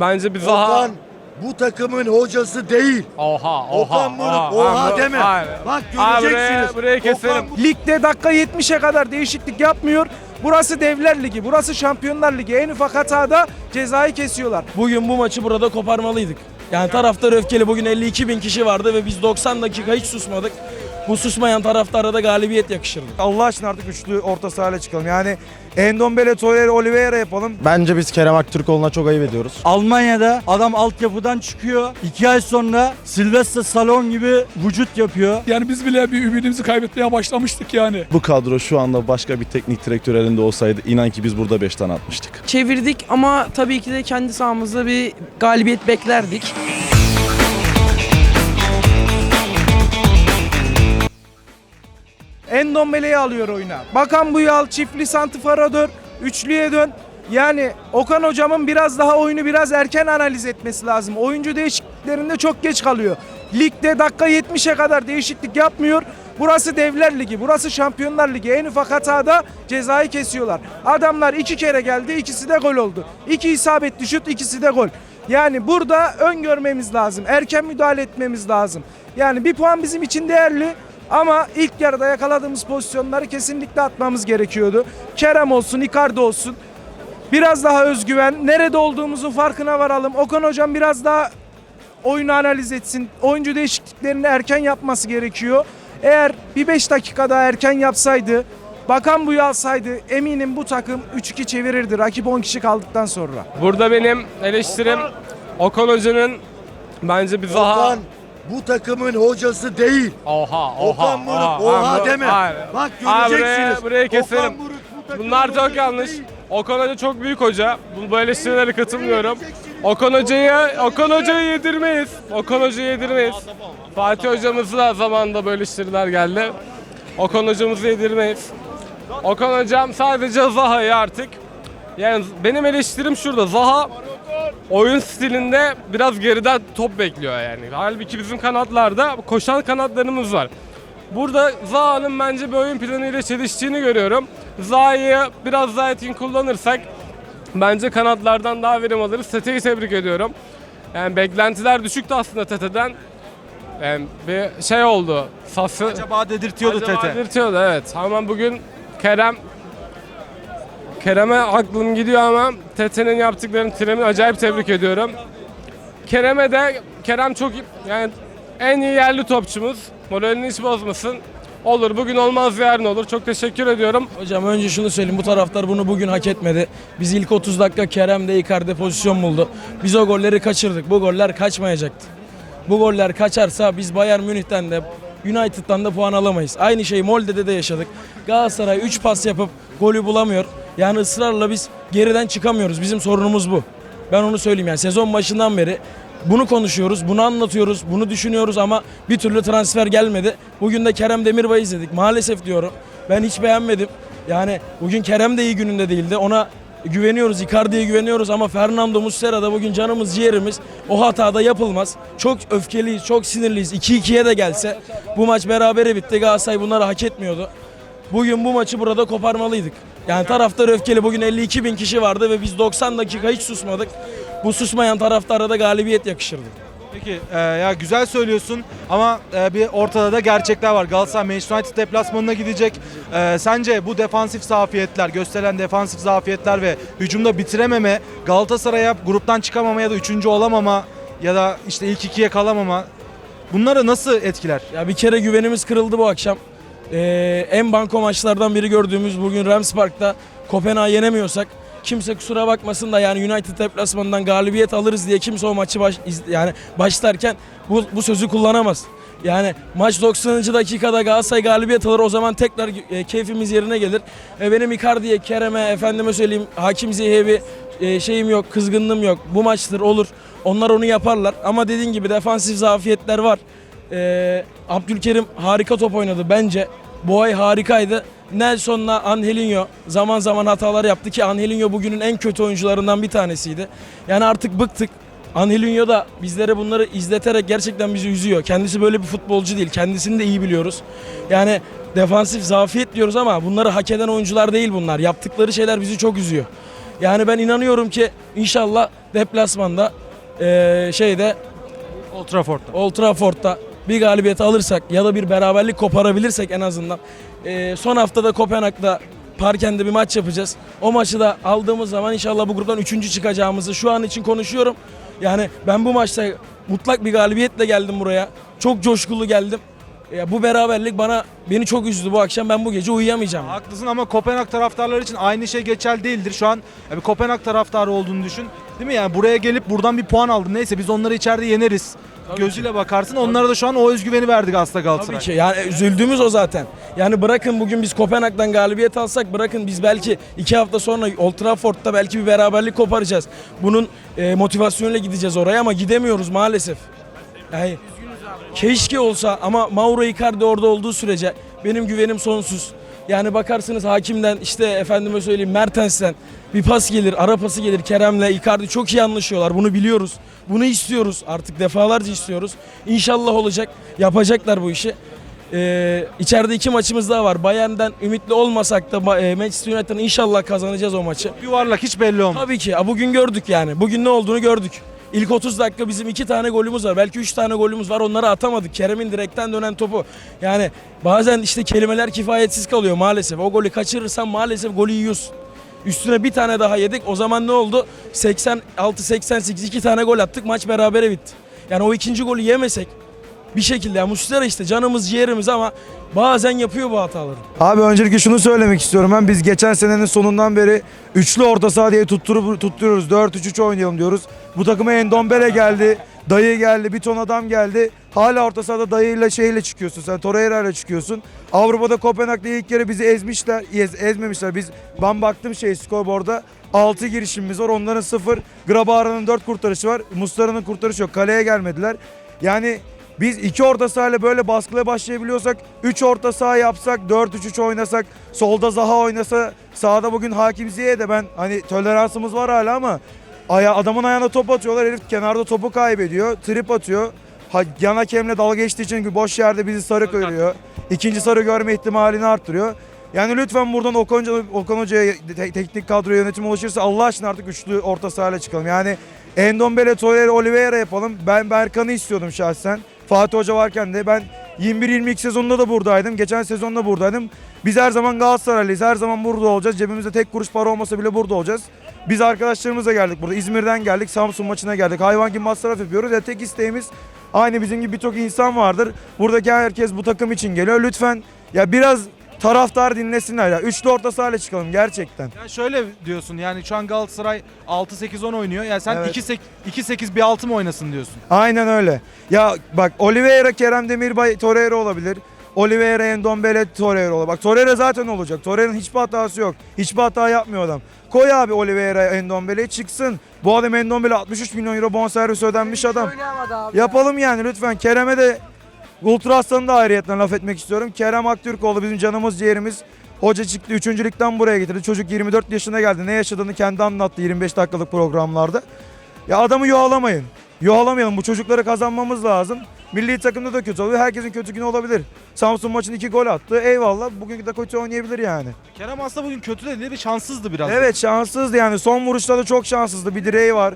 Bence biz daha... Okan bu takımın hocası değil. Oha, oha, Okan bunu oha, Abi, deme. abi. Bak Abi göreceksiniz. buraya, buraya keselim. Okan bu- Ligde dakika 70'e kadar değişiklik yapmıyor. Burası Devler Ligi, burası Şampiyonlar Ligi. En ufak hatada cezayı kesiyorlar. Bugün bu maçı burada koparmalıydık. Yani taraftar öfkeli bugün 52 bin kişi vardı ve biz 90 dakika hiç susmadık. Bu susmayan taraftara da galibiyet yakışırdı. Allah aşkına artık üçlü orta sahayla çıkalım. Yani Endombele, Torreira, Oliveira yapalım. Bence biz Kerem Aktürkoğlu'na çok ayıp ediyoruz. Almanya'da adam altyapıdan çıkıyor. iki ay sonra Sylvester Stallone gibi vücut yapıyor. Yani biz bile bir ümidimizi kaybetmeye başlamıştık yani. Bu kadro şu anda başka bir teknik direktör elinde olsaydı inan ki biz burada 5 tane atmıştık. çevirdik ama tabii ki de kendi sahamızda bir galibiyet beklerdik. Endombele'yi alıyor oyuna. Bakan buyu al, çiftli santifara dön, üçlüye dön. Yani Okan hocamın biraz daha oyunu biraz erken analiz etmesi lazım. Oyuncu değişikliklerinde çok geç kalıyor. Ligde dakika 70'e kadar değişiklik yapmıyor. Burası Devler Ligi, burası Şampiyonlar Ligi. En ufak hatada cezayı kesiyorlar. Adamlar iki kere geldi, ikisi de gol oldu. İki isabetli şut, ikisi de gol. Yani burada öngörmemiz lazım. Erken müdahale etmemiz lazım. Yani bir puan bizim için değerli. Ama ilk yarıda yakaladığımız pozisyonları kesinlikle atmamız gerekiyordu. Kerem olsun, Icardi olsun. Biraz daha özgüven, nerede olduğumuzun farkına varalım. Okan hocam biraz daha oyunu analiz etsin. Oyuncu değişikliklerini erken yapması gerekiyor. Eğer bir 5 dakika daha erken yapsaydı, Bakan buyu alsaydı eminim bu takım 3-2 çevirirdi rakip 10 kişi kaldıktan sonra. Burada benim eleştirim Okan Hoca'nın bence biz daha... Okan bu takımın hocası değil. Oha, oha, Okan bunu oha, Abi, deme. abi. Bak Abi göreceksiniz. buraya, buraya keselim. Buruk bu Bunlar çok yanlış. değil. Okan Hoca çok büyük hoca. Bu bu eleştirilere katılmıyorum. Okan Hoca'yı Okan Hoca'yı yedirmeyiz. Okan Hoca'yı yedirmeyiz. Fatih hocamızı da zamanında böyle eleştiriler geldi. Okan hocamızı yedirmeyiz. Okan hocam sadece Zaha'yı artık yani benim eleştirim şurada. Zaha oyun stilinde biraz geriden top bekliyor yani. Halbuki bizim kanatlarda koşan kanatlarımız var. Burada Zaha'nın bence bir oyun planıyla çeliştiğini görüyorum. Zaha'yı biraz daha etkin kullanırsak bence kanatlardan daha verim alırız. Tete'yi tebrik ediyorum. Yani beklentiler düşüktü aslında Tete'den. Yani bir şey oldu. Sası, Acaba dedirtiyordu Acaba Tete. delirtiyordu, evet. Ama bugün Kerem Kerem'e aklım gidiyor ama Tete'nin yaptıklarını Kerem'i acayip tebrik ediyorum. Kerem'e de Kerem çok yani en iyi yerli topçumuz. Moralini hiç bozmasın. Olur bugün olmaz yarın olur. Çok teşekkür ediyorum. Hocam önce şunu söyleyeyim bu taraftar bunu bugün hak etmedi. Biz ilk 30 dakika Kerem'de Icardi pozisyon buldu. Biz o golleri kaçırdık. Bu goller kaçmayacaktı. Bu goller kaçarsa biz Bayern Münih'ten de United'dan da puan alamayız. Aynı şeyi Molde'de de yaşadık. Galatasaray 3 pas yapıp golü bulamıyor. Yani ısrarla biz geriden çıkamıyoruz. Bizim sorunumuz bu. Ben onu söyleyeyim yani sezon başından beri bunu konuşuyoruz, bunu anlatıyoruz, bunu düşünüyoruz ama bir türlü transfer gelmedi. Bugün de Kerem Demirbay'ı izledik. Maalesef diyorum. Ben hiç beğenmedim. Yani bugün Kerem de iyi gününde değildi. Ona güveniyoruz, Icardi'ye güveniyoruz ama Fernando Muslera da bugün canımız ciğerimiz. O hatada yapılmaz. Çok öfkeliyiz, çok sinirliyiz. 2-2'ye de gelse bu maç berabere bitti. Galatasaray bunları hak etmiyordu. Bugün bu maçı burada koparmalıydık. Yani taraftar öfkeli. Bugün 52 bin kişi vardı ve biz 90 dakika hiç susmadık. Bu susmayan taraftara da galibiyet yakışırdı. Peki e, ya güzel söylüyorsun ama e, bir ortada da gerçekler var. Galatasaray Manchester United deplasmanına gidecek. E, sence bu defansif zafiyetler, gösterilen defansif zafiyetler ve hücumda bitirememe Galatasaray'a gruptan çıkamama ya da üçüncü olamama ya da işte ilk ikiye kalamama bunları nasıl etkiler? Ya bir kere güvenimiz kırıldı bu akşam. Ee, en banko maçlardan biri gördüğümüz bugün Rams Park'ta Kopenhag'ı yenemiyorsak kimse kusura bakmasın da yani United deplasmanından galibiyet alırız diye kimse o maçı baş, yani başlarken bu, bu sözü kullanamaz. Yani maç 90. dakikada Galatasaray galibiyet alır o zaman tekrar e, keyfimiz yerine gelir. E, benim Icardi'ye, Kerem'e, efendime söyleyeyim Hakim Ziyech'e bir e, şeyim yok, kızgınlığım yok. Bu maçtır olur. Onlar onu yaparlar ama dediğin gibi defansif zafiyetler var. E, Abdülkerim harika top oynadı bence. Bu ay harikaydı. Nelson'la Angelinho zaman zaman hatalar yaptı ki Angelinho bugünün en kötü oyuncularından bir tanesiydi. Yani artık bıktık. Angelinho da bizlere bunları izleterek gerçekten bizi üzüyor. Kendisi böyle bir futbolcu değil. Kendisini de iyi biliyoruz. Yani defansif zafiyet diyoruz ama bunları hak eden oyuncular değil bunlar. Yaptıkları şeyler bizi çok üzüyor. Yani ben inanıyorum ki inşallah deplasmanda eee, şeyde Old Trafford'da. Old Trafford'da bir galibiyet alırsak ya da bir beraberlik koparabilirsek en azından eee, son haftada Kopenhag'da Parken'de bir maç yapacağız. O maçı da aldığımız zaman inşallah bu gruptan üçüncü çıkacağımızı şu an için konuşuyorum. Yani ben bu maçta mutlak bir galibiyetle geldim buraya. Çok coşkulu geldim. Ya bu beraberlik bana beni çok üzdü bu akşam. Ben bu gece uyuyamayacağım. Haklısın ama Kopenhag taraftarları için aynı şey geçerli değildir. Şu an ya bir Kopenhag taraftarı olduğunu düşün. Değil mi? Yani buraya gelip buradan bir puan aldın. Neyse biz onları içeride yeneriz. Gözüyle bakarsın. Onlara da şu an o özgüveni verdik aslında Galatasaray. Tabii ki yani üzüldüğümüz o zaten. Yani bırakın bugün biz Kopenhag'dan galibiyet alsak bırakın biz belki iki hafta sonra Old Trafford'da belki bir beraberlik koparacağız. Bunun e, motivasyonuyla gideceğiz oraya ama gidemiyoruz maalesef. Yani keşke olsa ama Mauro Icardi orada olduğu sürece benim güvenim sonsuz. Yani bakarsınız hakimden işte efendime söyleyeyim Mertens'ten bir pas gelir, ara pası gelir Kerem'le Icardi çok iyi anlaşıyorlar. Bunu biliyoruz. Bunu istiyoruz. Artık defalarca istiyoruz. İnşallah olacak. Yapacaklar bu işi. Ee, içeride iki maçımız daha var. Bayern'den ümitli olmasak da e, Manchester United'dan inşallah kazanacağız o maçı. Yuvarlak hiç belli olmaz. Tabii ki. Bugün gördük yani. Bugün ne olduğunu gördük. İlk 30 dakika bizim iki tane golümüz var. Belki üç tane golümüz var. Onları atamadık. Kerem'in direkten dönen topu. Yani bazen işte kelimeler kifayetsiz kalıyor maalesef. O golü kaçırırsan maalesef golü yiyorsun. Üstüne bir tane daha yedik. O zaman ne oldu? 86-88 iki tane gol attık. Maç berabere bitti. Yani o ikinci golü yemesek bir şekilde ya Muslera işte canımız ciğerimiz ama bazen yapıyor bu hataları. Abi öncelikle şunu söylemek istiyorum ben. Biz geçen senenin sonundan beri üçlü orta saha diye tutturup, tutturuyoruz. 4-3-3 oynayalım diyoruz. Bu takıma Endombele geldi. Dayı geldi. Bir ton adam geldi. Hala orta sahada dayıyla şeyle çıkıyorsun sen. Torreira ile çıkıyorsun. Avrupa'da Kopenhag'da ilk kere bizi ezmişler. Ez, ezmemişler. Biz ben baktım şey skorboarda. 6 girişimimiz var. Onların 0. Grabara'nın 4 kurtarışı var. Muslera'nın kurtarışı yok. Kaleye gelmediler. Yani biz iki orta sahayla böyle baskıya başlayabiliyorsak, 3 orta saha yapsak, 4-3-3 oynasak, solda Zaha oynasa, sağda bugün Hakim Ziyech'e de ben hani toleransımız var hala ama aya, adamın ayağına top atıyorlar. Herif kenarda topu kaybediyor. Trip atıyor. Ha, yan hakemle dalga geçtiği için boş yerde bizi sarı görüyor. İkinci sarı görme ihtimalini arttırıyor. Yani lütfen buradan Okan, Okan Hoca'ya te- teknik kadro yönetimi ulaşırsa Allah aşkına artık üçlü orta sahayla çıkalım. Yani Endombele, Torreira, Oliveira yapalım. Ben Berkan'ı istiyordum şahsen. Fatih Hoca varken de ben 21-22 sezonunda da buradaydım. Geçen sezonda buradaydım. Biz her zaman Galatasaraylıyız. Her zaman burada olacağız. Cebimizde tek kuruş para olmasa bile burada olacağız. Biz arkadaşlarımızla geldik burada. İzmir'den geldik. Samsun maçına geldik. Hayvan gibi masraf yapıyoruz. Ya tek isteğimiz aynı bizim gibi birçok insan vardır. Buradaki herkes bu takım için geliyor. Lütfen ya biraz taraftar dinlesinler ya. Üçlü orta sahayla çıkalım gerçekten. Yani şöyle diyorsun yani şu an Galatasaray 6-8-10 oynuyor. Yani sen Evet. 2-8 2-8 bir 6 mı oynasın diyorsun? Aynen öyle. Ya bak Oliveira, Kerem Demirbay, Torreira olabilir. Oliveira, Endombele, Torreira. Bak Torreira zaten olacak. Torreira'nın hiçbir hatası yok. Hiçbir hata yapmıyor adam. Koy abi Oliveira, Endombele çıksın. Bu adam Endombele 63 milyon euro bonservis ödenmiş adam. Yapalım yani lütfen. Kerem'e de Ultra Aslan'ı da ayrıyetten laf etmek istiyorum. Kerem Aktürkoğlu bizim canımız ciğerimiz. Hoca çıktı 3. ligden buraya getirdi. Çocuk 24 yaşına geldi. Ne yaşadığını kendi anlattı 25 dakikalık programlarda. Ya adamı yuhalamayın. Yuhalamayalım. Bu çocukları kazanmamız lazım. Milli takımda da kötü oluyor. Herkesin kötü günü olabilir. Samsun maçında 2 gol attı. Eyvallah. Bugün de kötü oynayabilir yani. Kerem aslında bugün kötü de değil bir şanssızdı biraz. Evet şanssızdı yani. Son vuruşta da çok şanssızdı. Bir direği var.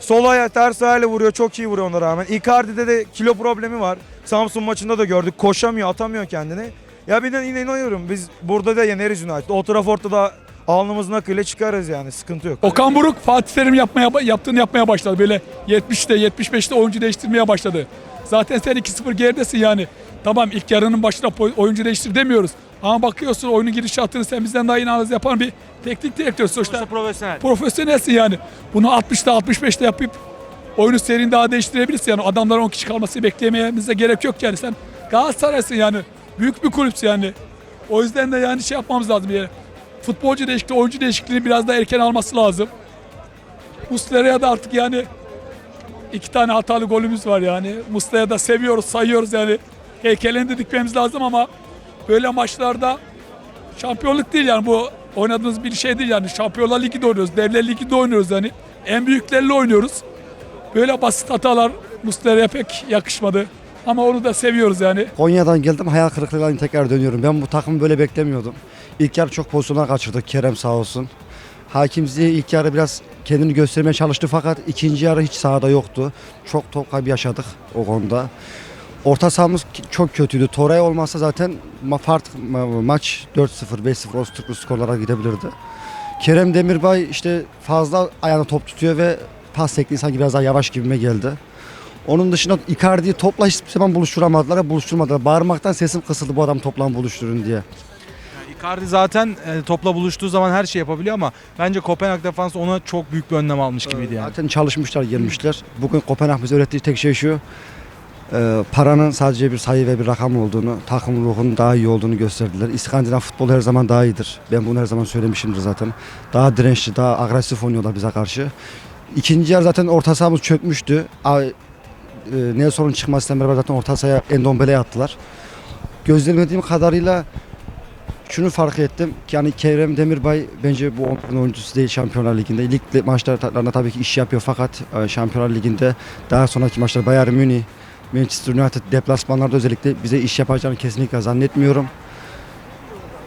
Sol ayağı ters ayağıyla vuruyor. Çok iyi vuruyor ona rağmen. Icardi'de de kilo problemi var. Samsun maçında da gördük. Koşamıyor, atamıyor kendini. Ya bir de yine inanıyorum. Biz burada da yeneriz United. O Trafford'da da alnımızın akıyla çıkarız yani. Sıkıntı yok. Okan Buruk Fatih Terim yapmaya yaptığını yapmaya başladı. Böyle 70'te 75'te oyuncu değiştirmeye başladı. Zaten sen 2-0 geridesin yani. Tamam ilk yarının başına oyuncu değiştir demiyoruz. Ama bakıyorsun oyunun girişatını sen bizden daha iyi analiz yapan bir teknik direktör. Sonuçta Sonuçta profesyonel. profesyonelsin yani. Bunu 60'ta 65'te yapıp oyunu serini daha değiştirebilirsin. Yani adamların 10 kişi kalması bekleyememize gerek yok yani. Sen Galatasaray'sın yani. Büyük bir kulüpsün yani. O yüzden de yani şey yapmamız lazım yani. Futbolcu değişikliği, oyuncu değişikliğini biraz daha erken alması lazım. Muslera'ya da artık yani iki tane hatalı golümüz var yani. Muslera'ya da seviyoruz, sayıyoruz yani. Heykelini de dikmemiz lazım ama böyle maçlarda şampiyonluk değil yani bu oynadığımız bir şey değil yani. Şampiyonlar Ligi'de oynuyoruz, Devler Ligi'de oynuyoruz yani. En büyüklerle oynuyoruz. Böyle basit hatalar Muslera'ya pek yakışmadı. Ama onu da seviyoruz yani. Konya'dan geldim hayal kırıklığıyla tekrar dönüyorum. Ben bu takımı böyle beklemiyordum. İlk yarı çok pozisyonlar kaçırdık Kerem sağ olsun. Hakim Ziyech ilk yarı biraz kendini göstermeye çalıştı fakat ikinci yarı hiç sahada yoktu. Çok top kaybı yaşadık o konuda. Orta sahamız çok kötüydü. Toray olmazsa zaten ma- ma- maç 4-0, 5-0 o Türk skorlara gidebilirdi. Kerem Demirbay işte fazla ayağına top tutuyor ve pas tekniği sanki biraz daha yavaş gibime geldi. Onun dışında Icardi'yi topla hiçbir zaman buluşturamadılar buluşturmadılar. Bağırmaktan sesim kısıldı bu adam topla buluşturun diye. Icardi zaten e, topla buluştuğu zaman her şey yapabiliyor ama bence Kopenhag defansı ona çok büyük bir önlem almış gibiydi yani. Zaten çalışmışlar, girmişler. Bugün Kopenhag bize öğrettiği tek şey şu. e, paranın sadece bir sayı ve bir rakam olduğunu, takım ruhunun daha iyi olduğunu gösterdiler. İskandinav futbolu her zaman daha iyidir. Ben bunu her zaman söylemişimdir zaten. Daha dirençli, daha agresif oynuyorlar bize karşı. İkinci yer zaten orta sahamız çökmüştü. A- e, Nelson'un çıkmasıyla beraber zaten orta sahaya Endombele'ye attılar. Gözlemlediğim kadarıyla şunu fark ettim ki yani Kerem Demirbay bence bu 11 oyuncusu değil Şampiyonlar Ligi'nde. Lig maçlarında tabii ki iş yapıyor fakat e, Şampiyonlar Ligi'nde daha sonraki maçlar Bayern Münih, Manchester United deplasmanlarda özellikle bize iş yapacağını kesinlikle zannetmiyorum.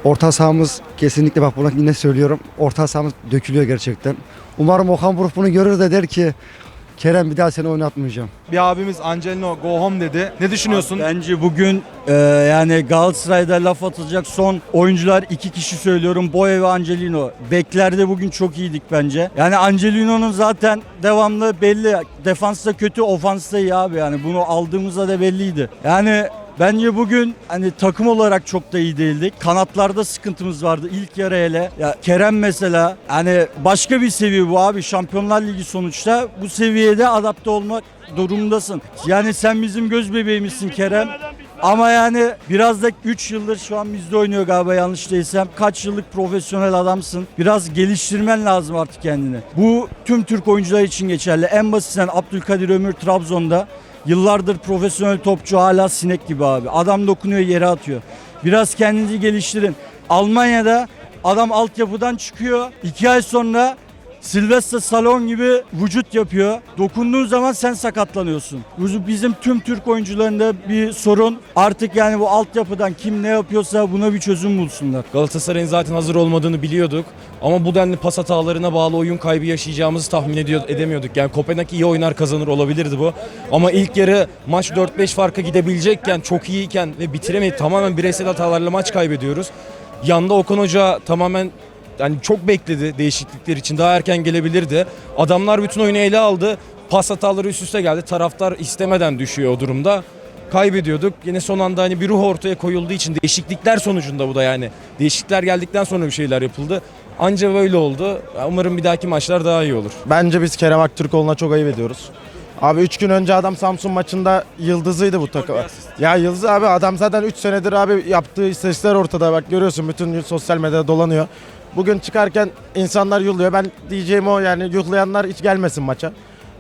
Orta sahamız kesinlikle bak bunu yine söylüyorum. Orta sahamız dökülüyor gerçekten. Umarım Okan Buruk bunu görür de der ki Kerem bir daha seni oynatmayacağım. Bir abimiz Angelino go home dedi. Ne düşünüyorsun? Bence bugün e, yani Galatasaray'da laf atılacak son oyuncular iki kişi söylüyorum. Boya ve Angelino. Beklerde bugün çok iyiydik bence. Yani Angelino'nun zaten devamlı belli. Defansta kötü, ofansta iyi abi yani. Bunu aldığımızda da belliydi. Yani Bence bugün hani takım olarak çok da iyi değildik. Kanatlarda sıkıntımız vardı ilk yarı hele. Ya Kerem mesela hani başka bir seviye bu abi. Şampiyonlar Ligi sonuçta bu seviyede adapte olmak durumundasın. Yani sen bizim göz bebeğimizsin Kerem. Ama yani biraz da 3 yıldır şu an bizde oynuyor galiba yanlış değilsem. Kaç yıllık profesyonel adamsın. Biraz geliştirmen lazım artık kendini. Bu tüm Türk oyuncular için geçerli. En basitinden Abdülkadir Ömür Trabzon'da Yıllardır profesyonel topçu hala sinek gibi abi. Adam dokunuyor yere atıyor. Biraz kendinizi geliştirin. Almanya'da adam altyapıdan çıkıyor. iki ay sonra Sylvester Stallone gibi vücut yapıyor. Dokunduğun zaman sen sakatlanıyorsun. Bizim tüm Türk oyuncularında bir sorun. Artık yani bu altyapıdan kim ne yapıyorsa buna bir çözüm bulsunlar. Galatasaray'ın zaten hazır olmadığını biliyorduk. Ama bu denli pas hatalarına bağlı oyun kaybı yaşayacağımızı tahmin ediyor, edemiyorduk. Yani Kopenhag iyi oynar kazanır olabilirdi bu. Ama ilk yarı maç 4-5 farka gidebilecekken çok iyiyken ve bitiremeyip tamamen bireysel hatalarla maç kaybediyoruz. Yanda Okan Hoca tamamen yani çok bekledi değişiklikler için. Daha erken gelebilirdi. Adamlar bütün oyunu ele aldı. Pas hataları üst üste geldi. Taraftar istemeden düşüyor o durumda. Kaybediyorduk. Yine son anda hani bir ruh ortaya koyulduğu için değişiklikler sonucunda bu da yani. Değişiklikler geldikten sonra bir şeyler yapıldı. Anca böyle oldu. Umarım bir dahaki maçlar daha iyi olur. Bence biz Kerem Aktürkoğlu'na çok ayıp ediyoruz. Abi 3 gün önce adam Samsun maçında yıldızıydı bu takım. Ya Yıldız abi adam zaten 3 senedir abi yaptığı istatistikler ortada. Bak görüyorsun bütün sosyal medyada dolanıyor. Bugün çıkarken insanlar yulluyor. Ben diyeceğim o yani yuhlayanlar hiç gelmesin maça.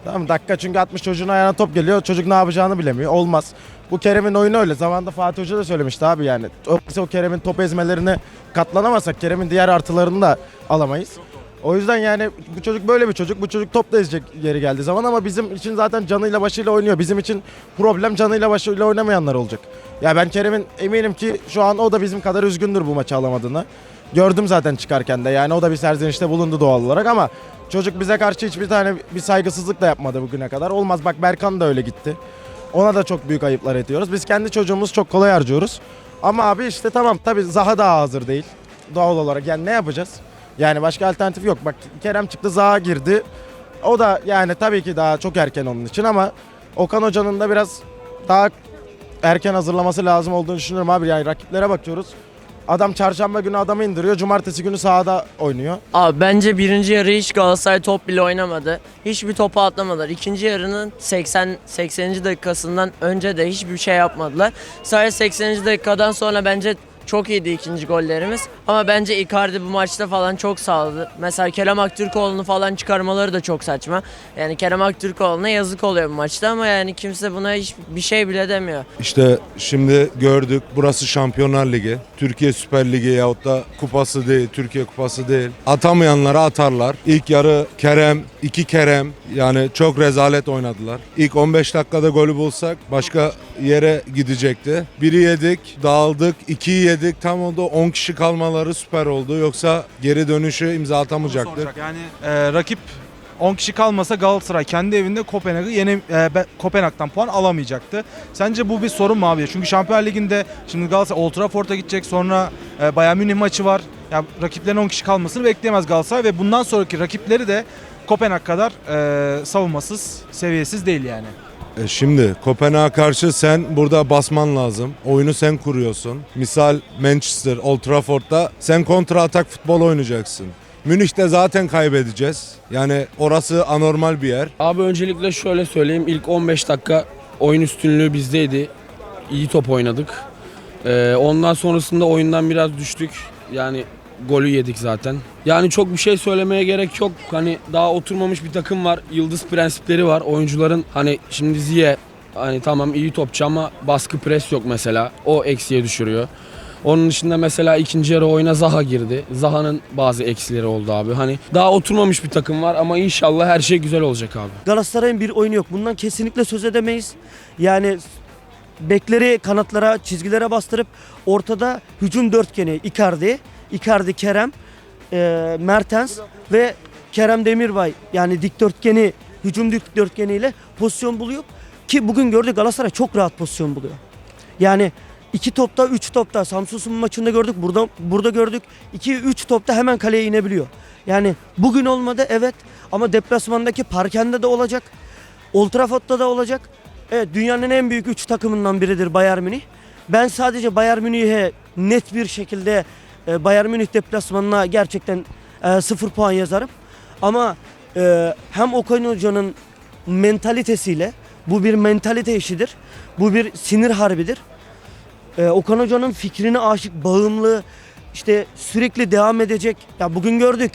Tamam dakika çünkü 60 çocuğun ayağına top geliyor. Çocuk ne yapacağını bilemiyor. Olmaz. Bu Kerem'in oyunu öyle. Zamanında Fatih Hoca da söylemişti abi yani. O, o Kerem'in top ezmelerine katlanamazsak Kerem'in diğer artılarını da alamayız. O yüzden yani bu çocuk böyle bir çocuk. Bu çocuk top da ezecek yeri geldiği zaman ama bizim için zaten canıyla başıyla oynuyor. Bizim için problem canıyla başıyla oynamayanlar olacak. Ya ben Kerem'in eminim ki şu an o da bizim kadar üzgündür bu maçı alamadığını. Gördüm zaten çıkarken de yani o da bir serzenişte bulundu doğal olarak ama çocuk bize karşı hiçbir tane bir saygısızlık da yapmadı bugüne kadar. Olmaz bak Berkan da öyle gitti. Ona da çok büyük ayıplar ediyoruz. Biz kendi çocuğumuzu çok kolay harcıyoruz. Ama abi işte tamam tabii Zaha daha hazır değil. Doğal olarak yani ne yapacağız? Yani başka alternatif yok. Bak Kerem çıktı Zaha girdi. O da yani tabii ki daha çok erken onun için ama Okan Hoca'nın da biraz daha erken hazırlaması lazım olduğunu düşünüyorum abi. Yani rakiplere bakıyoruz. Adam çarşamba günü adamı indiriyor. Cumartesi günü sahada oynuyor. Abi bence birinci yarı hiç Galatasaray top bile oynamadı. Hiçbir topu atlamadılar. İkinci yarının 80 80. dakikasından önce de hiçbir şey yapmadılar. Sadece 80. dakikadan sonra bence çok iyiydi ikinci gollerimiz. Ama bence Icardi bu maçta falan çok sağladı. Mesela Kerem Aktürkoğlu'nu falan çıkarmaları da çok saçma. Yani Kerem Aktürkoğlu'na yazık oluyor bu maçta ama yani kimse buna hiçbir şey bile demiyor. İşte şimdi gördük burası Şampiyonlar Ligi. Türkiye Süper Ligi yahut da kupası değil, Türkiye kupası değil. Atamayanlara atarlar. İlk yarı Kerem, iki Kerem yani çok rezalet oynadılar. İlk 15 dakikada golü bulsak başka yere gidecekti. Biri yedik, dağıldık, ikiyi yedik tam oldu 10 kişi kalmaları süper oldu. Yoksa geri dönüşü imza atamayacaktık. soracak. Yani e, rakip 10 kişi kalmasa Galatasaray kendi evinde Kopenhag'ı yeni e, Kopenhag'dan puan alamayacaktı. Sence bu bir sorun mu abi? Çünkü Şampiyonlar Ligi'nde şimdi Galatasaray Old Trafford'a gidecek sonra e, Bayern Münih maçı var. Ya rakiplerin 10 kişi kalmasını bekleyemez Galatasaray ve bundan sonraki rakipleri de Kopenhag kadar e, savunmasız, seviyesiz değil yani. E şimdi Kopenhag'a karşı sen burada basman lazım. Oyunu sen kuruyorsun. Misal Manchester, Old Trafford'da sen kontra atak futbol oynayacaksın. Münih'te zaten kaybedeceğiz. Yani orası anormal bir yer. Abi öncelikle şöyle söyleyeyim. İlk 15 dakika oyun üstünlüğü bizdeydi. İyi top oynadık. Ee, ondan sonrasında oyundan biraz düştük. Yani golü yedik zaten. Yani çok bir şey söylemeye gerek yok. Hani daha oturmamış bir takım var. Yıldız prensipleri var. Oyuncuların hani şimdi Ziye hani tamam iyi topçu ama baskı pres yok mesela. O eksiye düşürüyor. Onun dışında mesela ikinci yarı oyuna Zaha girdi. Zaha'nın bazı eksileri oldu abi. Hani daha oturmamış bir takım var ama inşallah her şey güzel olacak abi. Galatasaray'ın bir oyunu yok. Bundan kesinlikle söz edemeyiz. Yani bekleri kanatlara, çizgilere bastırıp ortada hücum dörtgeni Icardi, Icardi Kerem, e, Mertens ve Kerem Demirbay yani dikdörtgeni, hücum dikdörtgeniyle pozisyon buluyor. Ki bugün gördük Galatasaray çok rahat pozisyon buluyor. Yani iki topta, üç topta Samsun'un maçında gördük. Burada burada gördük. iki üç topta hemen kaleye inebiliyor. Yani bugün olmadı evet ama deplasmandaki Parken'de de olacak. Old Trafford'da da olacak. Evet dünyanın en büyük 3 takımından biridir Bayern Münih. Ben sadece Bayern Münih'e net bir şekilde e, Bayern Münih deplasmanına gerçekten e, 0 puan yazarım. Ama e, hem Okan Hoca'nın mentalitesiyle bu bir mentalite işidir. Bu bir sinir harbidir. E, Okan Hoca'nın fikrine aşık, bağımlı, işte sürekli devam edecek. Ya bugün gördük.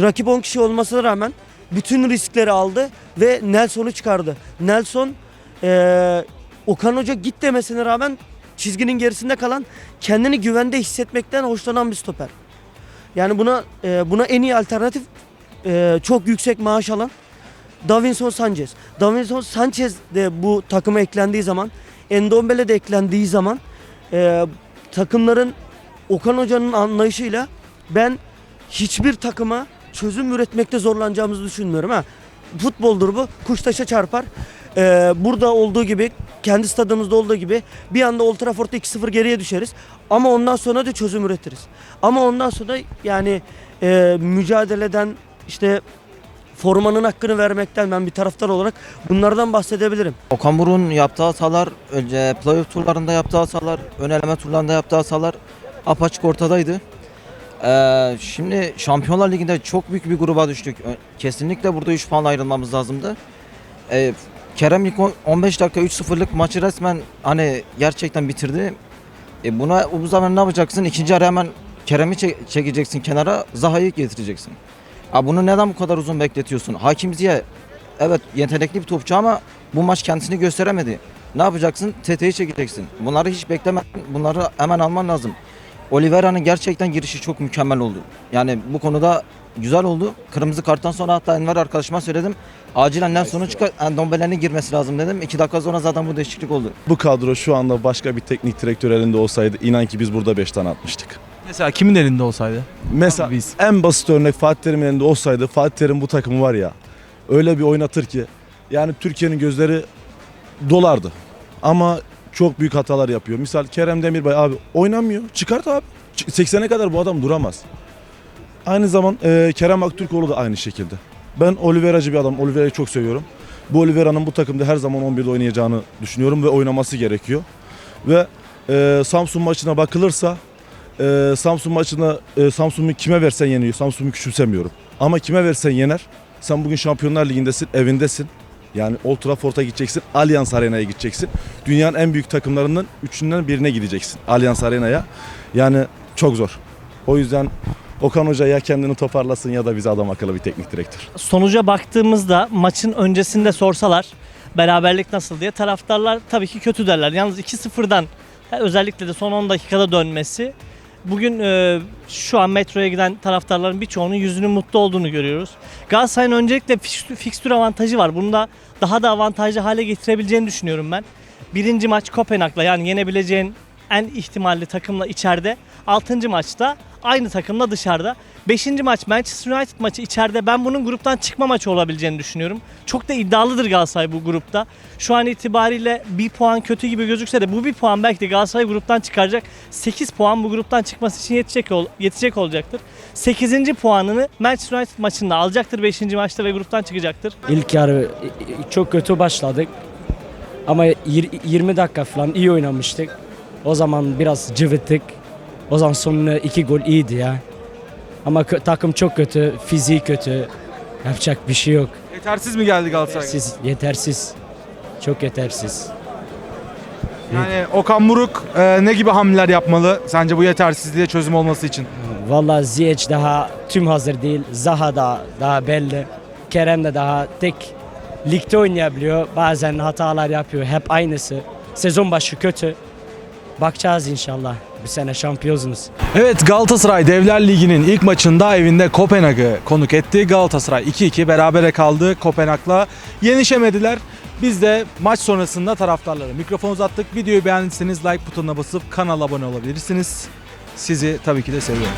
Rakip 10 kişi olmasına rağmen bütün riskleri aldı ve Nelson'u çıkardı. Nelson eee Okan Hoca git demesine rağmen çizginin gerisinde kalan kendini güvende hissetmekten hoşlanan bir stoper. Yani buna eee, buna en iyi alternatif eee, çok yüksek maaş alan Davinson Sanchez. Davinson Sanchez de bu takıma eklendiği zaman Endombele de eklendiği zaman eee, takımların Okan Hoca'nın anlayışıyla ben hiçbir takıma çözüm üretmekte zorlanacağımızı düşünmüyorum. Ha. Futboldur bu. Kuş taşa çarpar. Ee, burada olduğu gibi kendi stadımızda olduğu gibi bir anda Old Trafford'da 2-0 geriye düşeriz. Ama ondan sonra da çözüm üretiriz. Ama ondan sonra yani e, mücadeleden işte formanın hakkını vermekten ben bir taraftar olarak bunlardan bahsedebilirim. Okan Buruk'un yaptığı hatalar, önce playoff turlarında yaptığı hatalar, ön eleme turlarında yaptığı hatalar apaçık ortadaydı. Ee, şimdi Şampiyonlar Ligi'nde çok büyük bir gruba düştük. Kesinlikle burada 3 puan ayrılmamız lazımdı. Ee, Kerem ilk on- 15 dakika 3-0'lık maçı resmen hani gerçekten bitirdi. E buna bu zaman ne yapacaksın? İkinci ara hemen Kerem'i çe- çekeceksin kenara, Zaha'yı getireceksin. Ha bunu neden bu kadar uzun bekletiyorsun? Hakim Ziye evet yetenekli bir topçu ama bu maç kendisini gösteremedi. Ne yapacaksın? TT'yi çekeceksin. Bunları hiç bekleme. Bunları hemen alman lazım. Oliveira'nın gerçekten girişi çok mükemmel oldu. Yani bu konuda güzel oldu. Kırmızı karttan sonra hatta Enver arkadaşıma söyledim. Acilen Nelson'u çıkar, Endombele'nin girmesi lazım dedim. İki dakika sonra zaten bu değişiklik oldu. Bu kadro şu anda başka bir teknik direktör elinde olsaydı inan ki biz burada 5 tane atmıştık. Mesela kimin elinde olsaydı? Mesela Biz. en basit örnek Fatih Terim'in elinde olsaydı Fatih Terim bu takımı var ya öyle bir oynatır ki yani Türkiye'nin gözleri dolardı. Ama çok büyük hatalar yapıyor. Misal Kerem Demirbay abi oynamıyor. Çıkart abi. Ç- 80'e kadar bu adam duramaz. Aynı zaman e, Kerem Aktürkoğlu da aynı şekilde. Ben Oliveira'cı bir adam. Oliveira'yı çok seviyorum. Bu Oliveira'nın bu takımda her zaman 11'de oynayacağını düşünüyorum ve oynaması gerekiyor. Ve e, Samsun maçına bakılırsa e, Samsun maçına e, Samsun'u kime versen yeniyor. Samsun'u küçümsemiyorum. Ama kime versen yener. Sen bugün Şampiyonlar Ligi'ndesin, evindesin. Yani Old Trafford'a gideceksin, Allianz Arena'ya gideceksin. Dünyanın en büyük takımlarından üçünden birine gideceksin. Allianz Arena'ya. Yani çok zor. O yüzden Okan Hoca ya kendini toparlasın ya da bize adam akıllı bir teknik direktör. Sonuca baktığımızda maçın öncesinde sorsalar beraberlik nasıl diye taraftarlar tabii ki kötü derler. Yalnız 2-0'dan özellikle de son 10 dakikada dönmesi bugün e, şu an metroya giden taraftarların birçoğunun yüzünün mutlu olduğunu görüyoruz. Galatasaray'ın öncelikle fikstür, avantajı var. Bunu da daha da avantajlı hale getirebileceğini düşünüyorum ben. Birinci maç Kopenhag'la yani yenebileceğin en ihtimalli takımla içeride. 6. maçta aynı takımla dışarıda. 5. maç Manchester United maçı içeride. Ben bunun gruptan çıkma maçı olabileceğini düşünüyorum. Çok da iddialıdır Galatasaray bu grupta. Şu an itibariyle bir puan kötü gibi gözükse de bu bir puan belki de Galatasaray gruptan çıkaracak. 8 puan bu gruptan çıkması için yetecek, ol, yetecek olacaktır. 8. puanını Manchester United maçında alacaktır 5. maçta ve gruptan çıkacaktır. İlk yarı çok kötü başladık. Ama 20 dakika falan iyi oynamıştık. O zaman biraz cıvıttık. O zaman sonunda iki gol iyiydi ya. Ama takım çok kötü, fiziği kötü. Yapacak bir şey yok. Yetersiz mi geldi Galatasaray? Yetersiz, yetersiz. Çok yetersiz. Yani Okan Buruk e, ne gibi hamleler yapmalı sence bu yetersizliğe çözüm olması için? Vallahi Ziyech daha tüm hazır değil. Zaha da daha belli. Kerem de daha tek ligde oynayabiliyor. Bazen hatalar yapıyor. Hep aynısı. Sezon başı kötü. Bakacağız inşallah. Bu sene şampiyonuz. Evet Galatasaray Devler Ligi'nin ilk maçında evinde Kopenhag'ı konuk etti. Galatasaray 2-2 berabere kaldı Kopenhag'la. Yenişemediler. Biz de maç sonrasında taraftarlara mikrofon uzattık. Videoyu beğendiyseniz like butonuna basıp kanala abone olabilirsiniz. Sizi tabii ki de seviyorum.